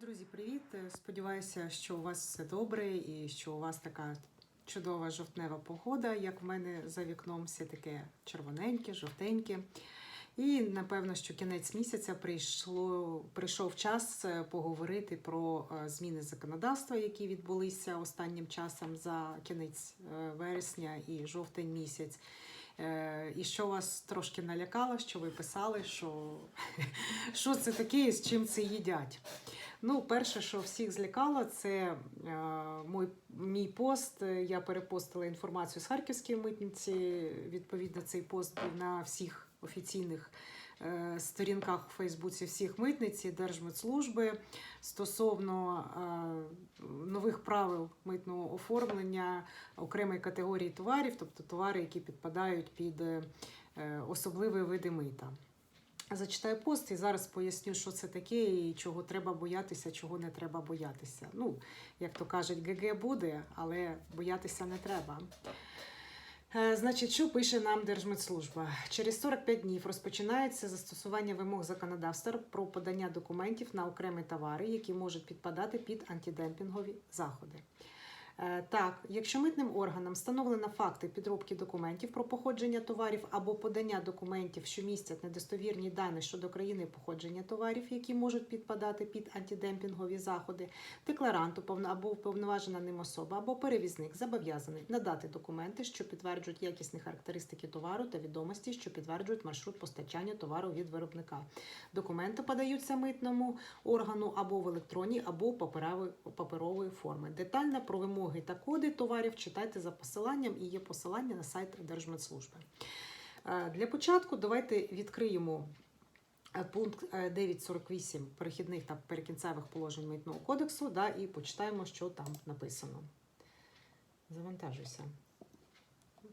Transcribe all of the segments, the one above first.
Друзі, привіт! Е, Сподіваюся, що у вас все добре і що у вас така чудова жовтнева погода, як в мене за вікном, все таке червоненьке, жовтеньке. І напевно, що кінець місяця прийшло, прийшов час е, поговорити про е, зміни законодавства, які відбулися останнім часом за кінець вересня і жовтень місяць. І що вас трошки налякало, що ви писали, що, що це таке і з чим це їдять. Ну, перше, що всіх злякало, це е, мой, мій пост. Я перепостила інформацію з Харківської митниці. Відповідно, цей пост на всіх офіційних е, сторінках у Фейсбуці всіх митниць і Держмитслужби стосовно е, нових правил митного оформлення окремої категорії товарів, тобто товари, які підпадають під особливі види мита. Зачитаю пост і зараз поясню, що це таке і чого треба боятися, чого не треба боятися. Ну, як то кажуть, ГГ буде, але боятися не треба. Е, Значить, що пише нам Держмитслужба? Через 45 днів розпочинається застосування вимог законодавства про подання документів на окремі товари, які можуть підпадати під антидемпінгові заходи. Е, Так, якщо митним органам встановлено факти підробки документів про походження товарів або подання документів, що містять недостовірні дані щодо країни походження товарів, які можуть підпадати під антидемпінгові заходи, декларант уповно- або уповноважена ним особа або перевізник зобов'язаний надати документи, що підтверджують якісні характеристики товару та відомості, що підтверджують маршрут постачання товару від виробника. Документи подаються митному органу або в електронній, або паперової форми. Детально про вимоги та коди товарів читайте за посиланням і є посилання на сайт Держмитслужби. Е, Для початку давайте відкриємо е, пункт е, 9.48 перехідних та перекінцевих положень митного кодексу да, і почитаємо, що там написано. Завантажуйся.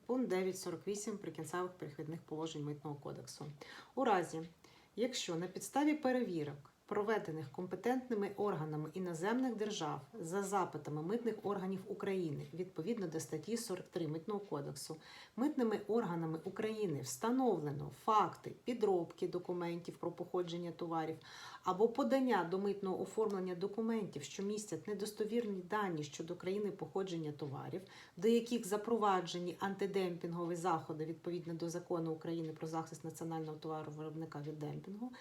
Пункт 9.48 прикінцевих перехідних положень митного кодексу. У разі, якщо на підставі перевірок, проведених компетентними органами іноземних держав за запитами митних органів України відповідно до статті 43 Митного кодексу, митними органами України встановлено факти підробки документів про походження товарів або подання до митного оформлення документів, що містять недостовірні дані щодо країни походження товарів, до яких запроваджені антидемпінгові заходи відповідно до закону України про захист національного товару виробника від демпінгу,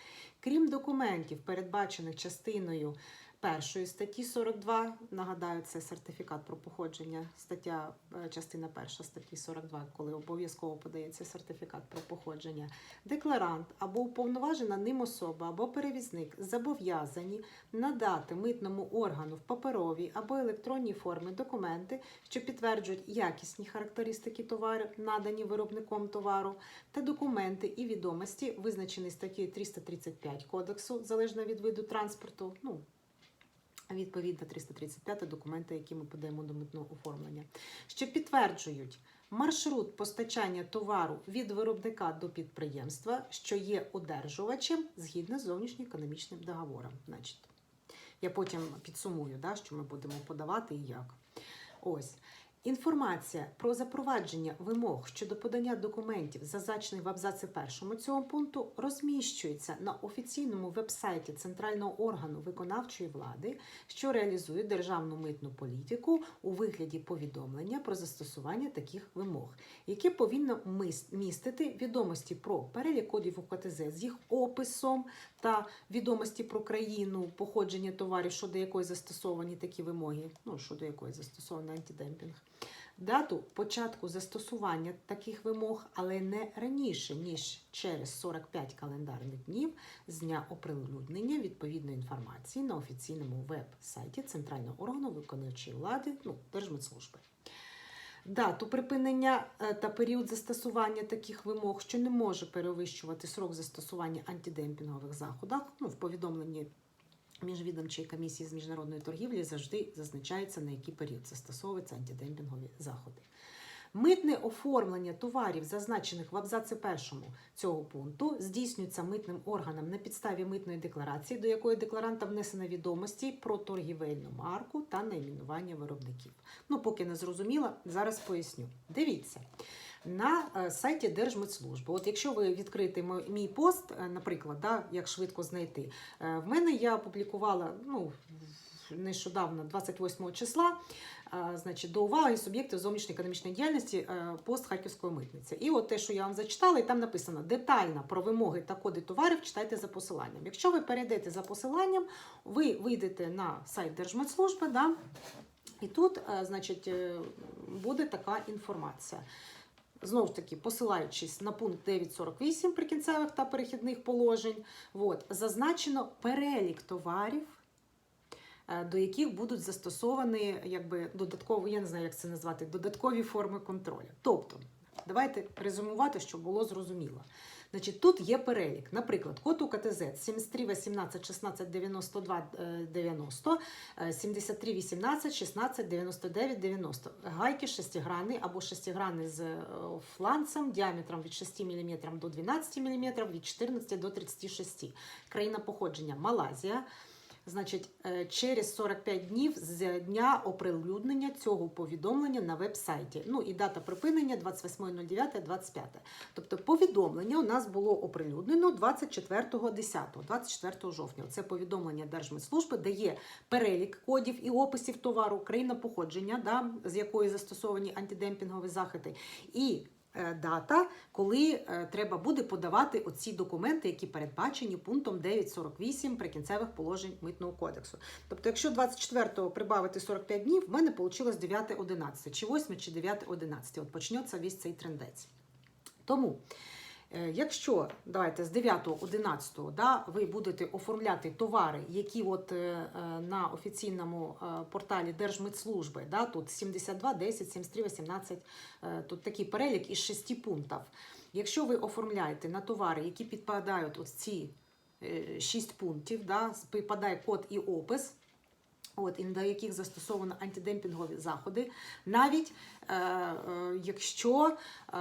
крім документів, передбачених частиною першої статті 42, нагадаю, це сертифікат про походження, стаття е, частина перша статті 42, коли обов'язково подається сертифікат про походження, декларант або уповноважена ним особа або перевізник зобов'язані надати митному органу в паперовій або електронній формі документи, що підтверджують якісні характеристики товару, надані виробником товару, та документи і відомості, визначені статтею 335 кодексу, залежно від виду транспорту. Ну, Відповідно 335 документи, які ми подаємо до митного оформлення, що підтверджують маршрут постачання товару від виробника до підприємства, що є одержувачем згідно з зовнішньоекономічним договором. Значить, я потім підсумую, да, що ми будемо подавати і як. Ось. Інформація про запровадження вимог щодо подання документів, зазначених в абзаці першому цього пункту, розміщується на офіційному вебсайті центрального органу виконавчої влади, що реалізує державну митну політику у вигляді повідомлення про застосування таких вимог, яке повинно містити відомості про перелік кодів УКТЗ з їх описом та відомості про країну походження товарів, щодо якої застосовані такі вимоги, ну щодо якої застосований антидемпінг. Дату початку застосування таких вимог, але не раніше ніж через 45 календарних днів з дня оприлюднення відповідної інформації на офіційному веб-сайті Центрального органу виконавчої влади, ну Держмитслужби. Дату припинення е, та період застосування таких вимог, що не може перевищувати срок застосування антидемпінгових заходів, ну, в повідомленні міжвідомчої комісії з міжнародної торгівлі завжди зазначається, на який період застосовуються антидемпінгові заходи. Митне оформлення товарів, зазначених в абзаці першому цього пункту, здійснюється митним органом на підставі митної декларації, до якої декларанта внесено відомості про торгівельну марку та найменування виробників. Ну, поки не зрозуміла, зараз поясню. Дивіться. На е, сайті Держмитслужби. От якщо ви відкрите мій пост, е, наприклад, да, як швидко знайти, е, в мене я опублікувала ну, нещодавно, 28 числа, значить, до уваги суб'єктів зовнішньої економічної діяльності пост Харківської митниці. І от те, що я вам зачитала, і там написано детально про вимоги та коди товарів, читайте за посиланням. Якщо ви перейдете за посиланням, ви вийдете на сайт Держмитслужби, да, і тут, значить, буде така інформація. Знову ж таки, посилаючись на пункт 9.48 прикінцевих та перехідних положень, от, зазначено перелік товарів, е, до яких будуть застосовані якби, додатково, я не знаю, як це назвати, додаткові форми контролю. Тобто, давайте резюмувати, щоб було зрозуміло. Значить, тут є перелік. Наприклад, код УКТЗ 73 18 16 92 е, 90, е, 73 18 16 99 90. Гайки шестигранні або шестигранні з е, фланцем діаметром від 6 мм до 12 мм, від 14 до 36. Країна походження Малайзія. Значить, е, через 45 днів з дня оприлюднення цього повідомлення на веб-сайті. Ну і дата припинення 28.09.25. Тобто повідомлення у нас було оприлюднено 24.10, 24 жовтня. Це повідомлення Держмитслужби дає перелік кодів і описів товару, країна походження, да, з якої застосовані антидемпінгові заходи, і дата, коли е, треба буде подавати оці документи, які передбачені пунктом 9.48 прикінцевих положень митного кодексу. Тобто, якщо 24-го прибавити 45 днів, в мене вийшло 9.11, чи 8, чи 9.11. От почнеться весь цей трендець. Тому, е, якщо давайте з 9-11 да, ви будете оформляти товари, які от е, е, на офіційному е, порталі Держмитслужби, да, тут 72, 10, 73, 18, е, тут такий перелік із 6 пунктів. Якщо ви оформляєте на товари, які підпадають ці 6 пунктів, да, підпадає код і опис, От, і до яких застосовано антидемпінгові заходи, навіть е, е, якщо е,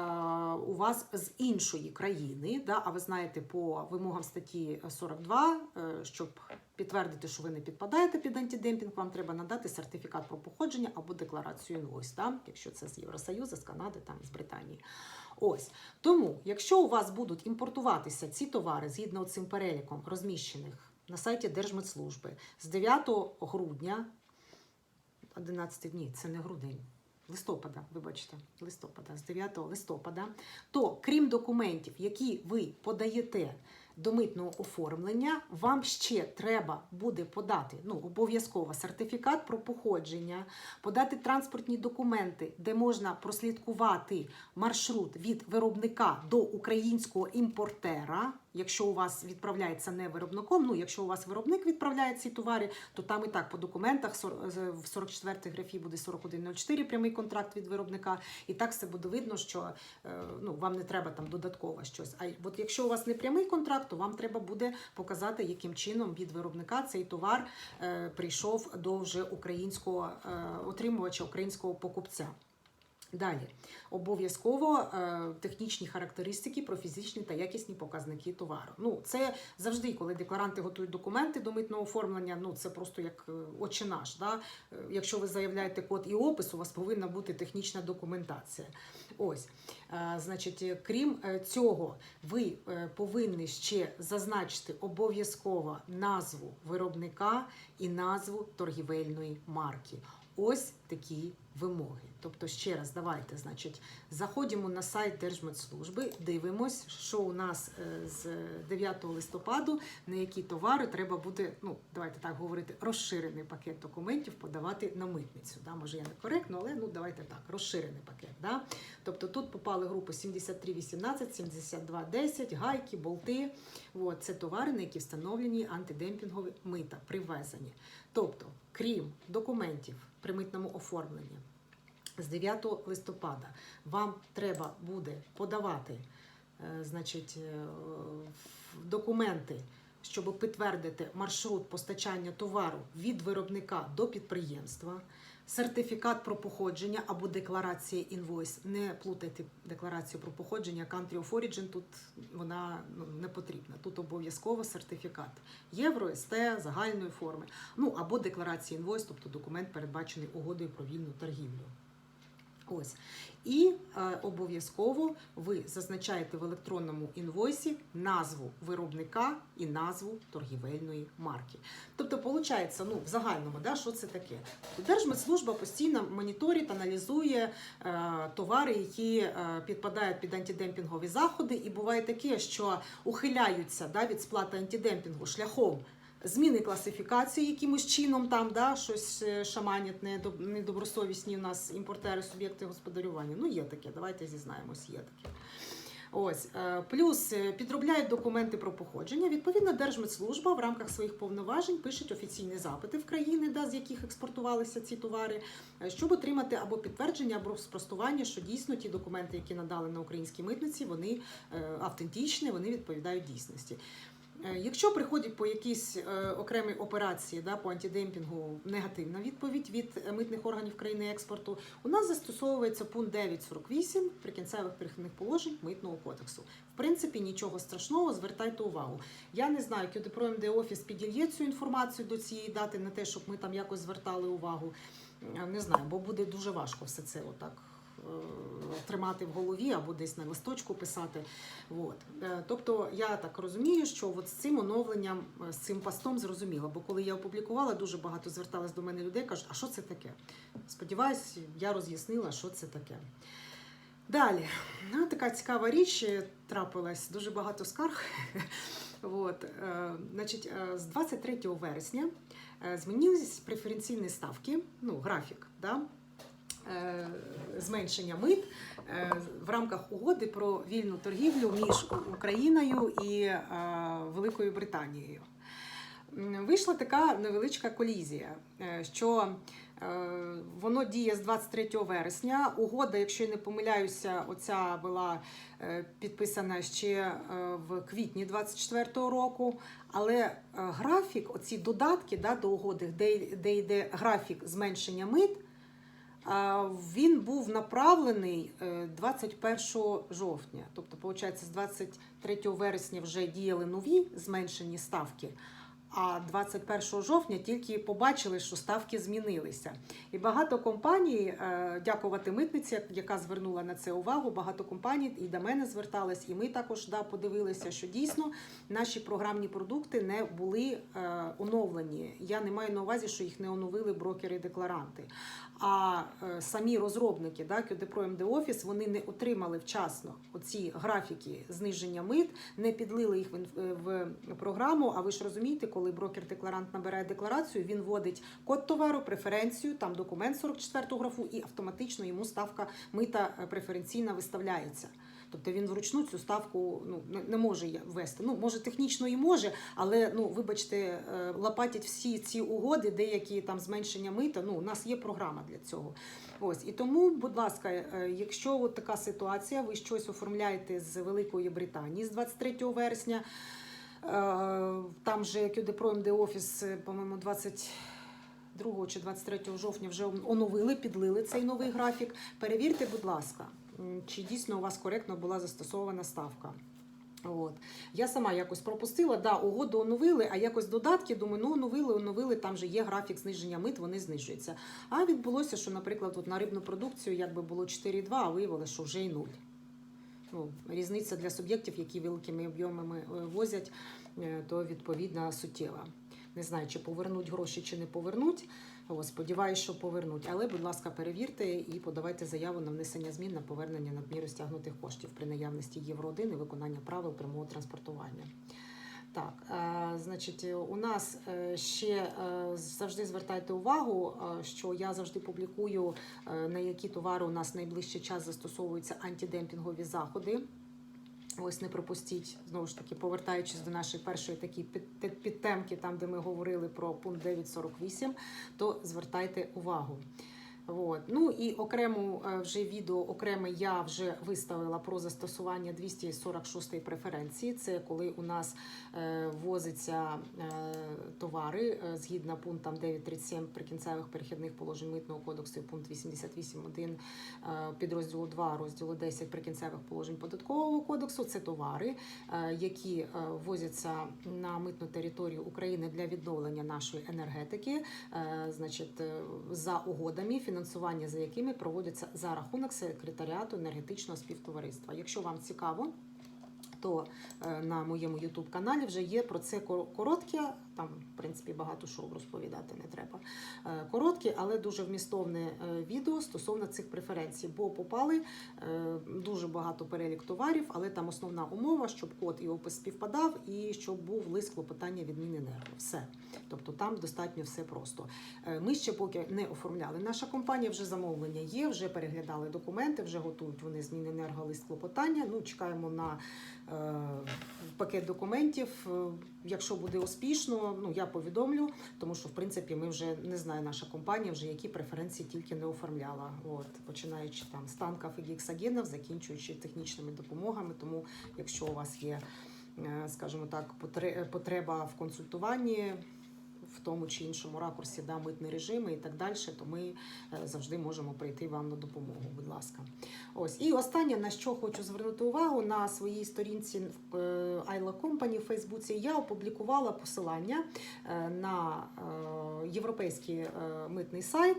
у вас з іншої країни, да, а ви знаєте по вимогам статті 42, е, щоб підтвердити, що ви не підпадаєте під антидемпінг, вам треба надати сертифікат про походження або декларацію інвойс, да, якщо це з Євросоюзу, з Канади, там, з Британії. Ось тому, якщо у вас будуть імпортуватися ці товари згідно цим переліком розміщених на сайті Держмедслужби з 9 грудня, 11 днів, це не грудень, листопада, вибачте, листопада, з 9 листопада, то крім документів, які ви подаєте до митного оформлення, вам ще треба буде подати ну, обов'язково сертифікат про походження, подати транспортні документи, де можна прослідкувати маршрут від виробника до українського імпортера. Якщо у вас відправляється не виробником, ну якщо у вас виробник відправляє ці товари, то там і так по документах в 44 графі буде 4104 прямий контракт від виробника, і так все буде видно, що е, ну вам не треба там додатково щось. А от якщо у вас не прямий контракт, то вам треба буде показати, яким чином від виробника цей товар е, прийшов до вже українського е, отримувача, українського покупця. Далі обов'язково е, технічні характеристики про фізичні та якісні показники товару. Ну це завжди, коли декларанти готують документи до митного оформлення. Ну це просто як е, очі наш. Да? Е, Якщо ви заявляєте код і опис, у вас повинна бути технічна документація. Ось, значить, крім цього, ви повинні ще зазначити обов'язково назву виробника і назву торгівельної марки. Ось такі вимоги. Тобто, ще раз, давайте, значить, заходимо на сайт Держмитслужби, дивимось, що у нас е, з 9 листопаду, на які товари треба буде, ну, давайте так говорити, розширений пакет документів подавати на митницю. Да? Може, я не коректно, але ну давайте так, розширений пакет. Да? Тобто тут попали групи 7318, 7210, гайки, болти. От, це товари, на які встановлені антидемпінгові мита при ввезенні. Тобто, крім документів при митному оформленні, з 9 листопада вам треба буде подавати е, значить, е, документи, щоб підтвердити маршрут постачання товару від виробника до підприємства. Сертифікат про походження або декларація інвойс. Не плутайте декларацію про походження Country of Origin, тут вона ну, не потрібна. Тут обов'язково сертифікат Євро, СТ, загальної форми. Ну або декларація інвойс, тобто документ передбачений угодою про вільну торгівлю. Ось. І е, обов'язково ви зазначаєте в електронному інвойсі назву виробника і назву торгівельної марки. Тобто, виходить, ну, в загальному, да, що це таке? Держмитслужба постійно моніторить, аналізує е, товари, які е, підпадають під антидемпінгові заходи, і буває таке, що ухиляються да, від сплати антидемпінгу шляхом зміни класифікації якимось чином, там да, щось е, шаманять недобросовісні у нас імпортери, суб'єкти господарювання. Ну, є таке, давайте зізнаємось, є таке. Ось е, плюс е, підробляють документи про походження. Відповідно, Держмитслужба в рамках своїх повноважень пишуть офіційні запити в країни, да, з яких експортувалися ці товари, щоб отримати або підтвердження, або спростування, що дійсно ті документи, які надали на українській митниці, вони автентичні, вони відповідають дійсності. Е, Якщо приходять по якійсь е, окремій операції да, по антидемпінгу негативна відповідь від митних органів країни експорту, у нас застосовується пункт 9.48 прикінцевих перехідних положень митного кодексу. В принципі, нічого страшного, звертайте увагу. Я не знаю, КЮДПРО МД офіс підільє цю інформацію до цієї дати, на те, щоб ми там якось звертали увагу. Е, Не знаю, бо буде дуже важко все це отак. Е, Тримати в голові або десь на листочку писати. От. Е, Тобто я так розумію, що от з цим оновленням, е, з цим постом зрозуміло. Бо коли я опублікувала, дуже багато зверталось до мене людей, кажуть, а що це таке? Сподіваюсь, я роз'яснила, що це таке. Далі, ну, така цікава річ трапилась, дуже багато скарг. От, значить, з 23 вересня змінились преференційні ставки, ну, графік, да? Е, зменшення мит е, в рамках угоди про вільну торгівлю між Україною і е, Великою Британією. Вийшла така невеличка колізія, що воно діє з 23 вересня. Угода, якщо я не помиляюся, оця була підписана ще в квітні 24 року. Але графік, оці додатки да, до угоди, де, де йде графік зменшення мит, він був направлений е, 21 жовтня. Тобто, виходить, з 23 вересня вже діяли нові зменшені ставки. А 21 жовтня тільки побачили, що ставки змінилися. І багато компаній, е, дякувати митниці, яка звернула на це увагу. Багато компаній і до мене звертались, і ми також да, подивилися, що дійсно наші програмні продукти не були е, оновлені. Я не маю на увазі, що їх не оновили брокери-декларанти. А е, самі розробники, да, QDPro MD Office, вони не отримали вчасно оці графіки зниження мит, не підлили їх в, е, програму. А ви ж розумієте, коли брокер-декларант набирає декларацію, він вводить код товару, преференцію, там документ 44 графу, і автоматично йому ставка мита е, преференційна виставляється. Тобто він вручну цю ставку ну, не- може ввести. Ну, може, технічно і може, але ну, вибачте, е, лопатять всі ці угоди, деякі там зменшення мита. Ну, у нас є програма для цього. Ось і тому, будь ласка, е, якщо от така ситуація, ви щось оформляєте з Великої Британії з 23 вересня. е, Там же QDPro MD Office, е, по-моєму, 22 чи 23 жовтня вже оновили, підлили цей новий графік. Перевірте, будь ласка, чи дійсно у вас коректно була застосована ставка. От. Я сама якось пропустила, да, угоду оновили, а якось додатки, думаю, ну оновили, оновили, там же є графік зниження мит, вони знижуються. А відбулося, що, наприклад, от на рибну продукцію якби було 4,2, а виявилося, що вже і 0. Ну, різниця для суб'єктів, які великими об'ємами е, возять, е, то відповідно суттєва. Не знаю, чи повернуть гроші, чи не повернуть. О, сподіваюсь, що повернуть. Але, будь ласка, перевірте і подавайте заяву на внесення змін на повернення надміру стягнутих коштів при наявності євро 1 і виконання правил прямого транспортування. Так, е, значить, у нас е, ще е, завжди звертайте увагу, що я завжди публікую, на які товари у нас найближчий час застосовуються антидемпінгові заходи. Ось не пропустіть, знову ж таки, повертаючись до нашої першої такі під- під- підтемки, там де ми говорили про пункт 9.48, то звертайте увагу. От. Ну і окрему е, вже відео окреме я вже виставила про застосування 246 преференції. Це коли у нас е, ввозиться е, товари згідно пунктам 9.37 прикінцевих перехідних положень митного кодексу і пункт 88.1 е, підрозділу 2 розділу 10 прикінцевих положень податкового кодексу. Це товари, які ввозяться на митну територію України для відновлення нашої енергетики, значить, за угодами фінансування за якими проводяться за рахунок секретаріату енергетичного співтовариства. Якщо вам цікаво, то е, на моєму youtube каналі вже є про це коротке. Там, в принципі, багато що розповідати не треба. Е, Коротке, але дуже вмістовне е, відео стосовно цих преференцій, бо попали е, дуже багато перелік товарів, але там основна умова, щоб код і опис співпадав, і щоб був лист клопотання від Міненерго. Все. Тобто там достатньо все просто. Ми ще поки не оформляли. Наша компанія вже замовлення є, вже переглядали документи, вже готують вони з Міненерго лист клопотання. Ну, чекаємо на е, пакет документів. Якщо буде успішно, ну я повідомлю, тому що в принципі ми вже не знаю, наша компанія вже які преференції тільки не оформляла. От починаючи там з танків і гексагенів, закінчуючи технічними допомогами. Тому, якщо у вас є, е, скажімо так, потреба в консультуванні. Тому чи іншому ракурсі да, митні режими і так далі, то ми е, завжди можемо прийти вам на допомогу. Будь ласка. Ось і останнє на що хочу звернути увагу на своїй сторінці в е, Company в Фейсбуці. Я опублікувала посилання е, на європейський митний сайт,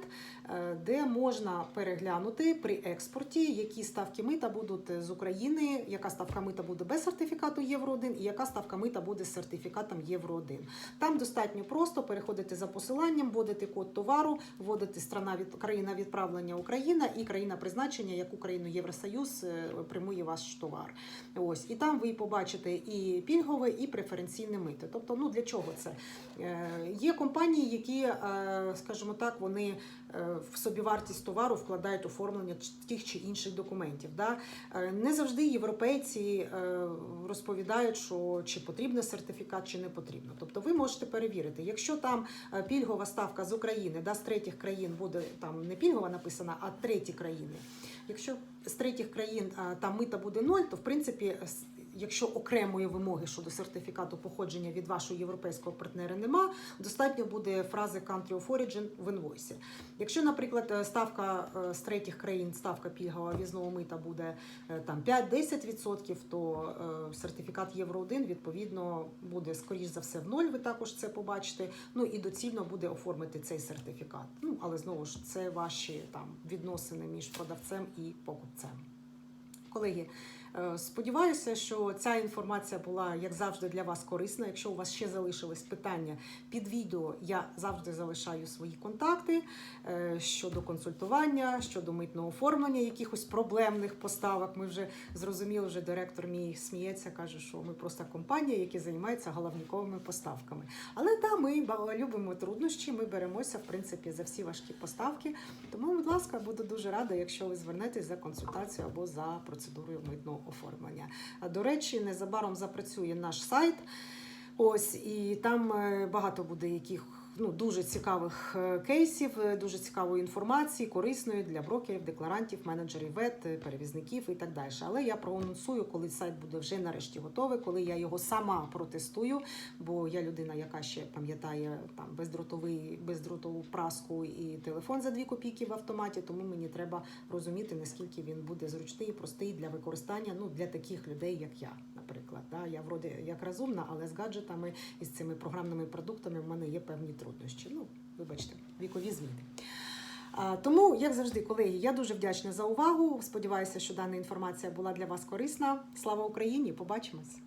де можна переглянути при експорті, які ставки мита будуть з України, яка ставка мита буде без сертифікату Євро 1 і яка ставка мита буде з сертифікатом Євро 1 Там достатньо просто переходити за посиланням, вводити код товару, вводити страна від країна відправлення Україна і країна призначення, яку країну Євросоюз е, прямує ваш товар. Ось і там ви побачите і пільгове, і преференційне мито. Тобто, ну для чого це? Е, Є компанії, які, е, скажімо так, вони в собівартість товару вкладають оформлення тих чи інших документів. Да? Е, Не завжди європейці е, розповідають, що чи потрібен сертифікат, чи не потрібно. Тобто ви можете перевірити, якщо там е, пільгова ставка з України, да, з третіх країн буде там не пільгова написана, а треті країни. Якщо з третіх країн там мита буде ноль, то в принципі, якщо окремої вимоги щодо сертифікату походження від вашого європейського партнера нема, достатньо буде фрази country of origin в інвойсі. Якщо, наприклад, е, ставка е, з третіх країн, ставка пільгова в'їзного мита буде е, там 5-10%, то сертифікат Євро 1 відповідно буде скоріш за все в ноль. Ви також це побачите. Ну і доцільно буде оформити цей сертифікат. Ну але знову ж це ваші там відносини між продавцем і покупцем. Колеги, сподіваюся, що ця інформація була, як завжди, для вас корисна. Якщо у вас ще залишились питання під відео, я завжди залишаю свої контакти е, щодо консультування, щодо митного оформлення якихось проблемних поставок. Ми вже зрозуміли, вже директор мій сміється, каже, що ми просто компанія, яка займається головниковими поставками. Але да, ми любимо труднощі, ми беремося в принципі за всі важкі поставки. Тому, будь ласка, буду дуже рада, якщо ви звернетесь за консультацією або за процедурою митного оформлення. До речі, незабаром запрацює наш сайт. Ось і там е, багато буде яких. Ну, дуже цікавих е, кейсів, е, дуже цікавої інформації, корисної для брокерів, декларантів, менеджерів вет, е, перевізників і так далі. Але я проанонсую, коли сайт буде вже нарешті готовий, коли я його сама протестую. Бо я людина, яка ще пам'ятає там бездротовий, бездротову праску і телефон за 2 копійки в автоматі. Тому мені треба розуміти, наскільки він буде зручний і простий для використання. Ну для таких людей, як я, наприклад. Да? Я вроді як розумна, але з гаджетами і з цими програмними продуктами в мене є певні труднощі. Ну, вибачте, вікові зміни. Тому, як завжди, колеги, я дуже вдячна за увагу. Сподіваюся, що дана інформація була для вас корисна. Слава Україні! Побачимось!